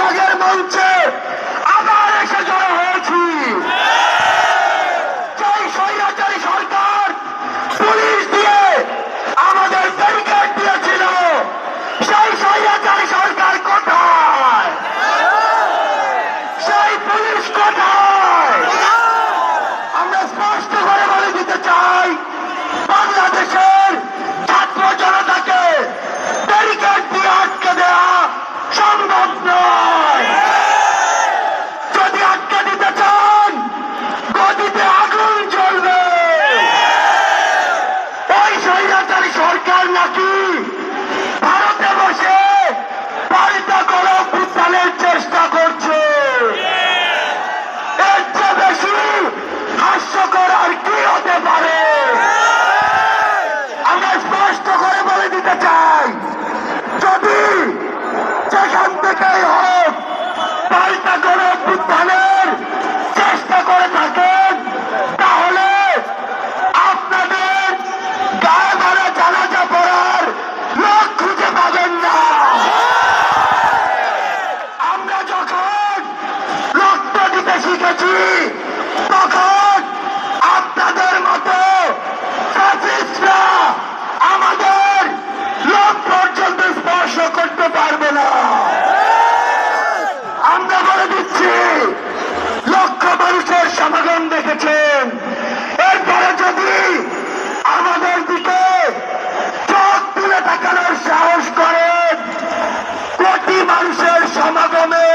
আগের বলছে লক্ষ মানুষের সমাগম দেখেছেন। এরপরে যদি আমাদের দিকে চোখ তুলে তাকানোর সাহস করেন, কোটি মানুষের সমাগমে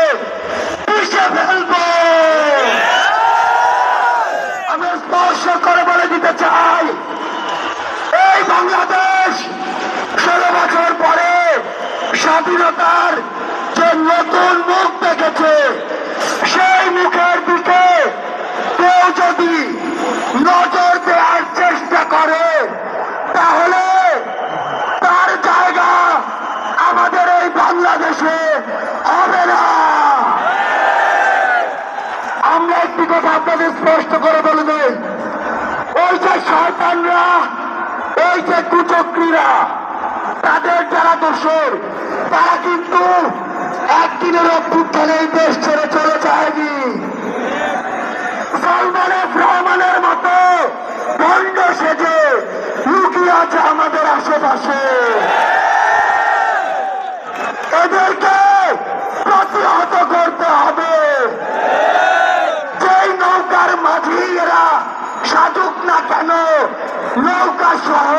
পিষে ফেলব। আমরা স্পর্শ করে বলে দিতে চাই, এই বাংলাদেশ ষোলো বছর পরে স্বাধীনতার নতুন মুখ দেখেছে। সেই মুখের দিকে কেউ যদি নজর দেওয়ার চেষ্টা করে, তাহলে তার জায়গা আমাদের এই বাংলাদেশে হবে না। আমরা একটি কথা আপনাদের স্পষ্ট করে বলে দেই। ওই যে শয়তানরা, ওই যে কুচক্রীরা, তাদের যারা দোষর, তারা কিন্তু দিনের অভ্যুত্থানে এই দেশ ছেড়ে চলে যায়নি। সালমান রহমানের মতো বন্ধ সেজে লুকিয়ে আছে আমাদের আশেপাশে। এদেরকে প্রতিহত করতে হবে। যেই নৌকার মাঝি এরা সাজুক না কেন, নৌকা সহ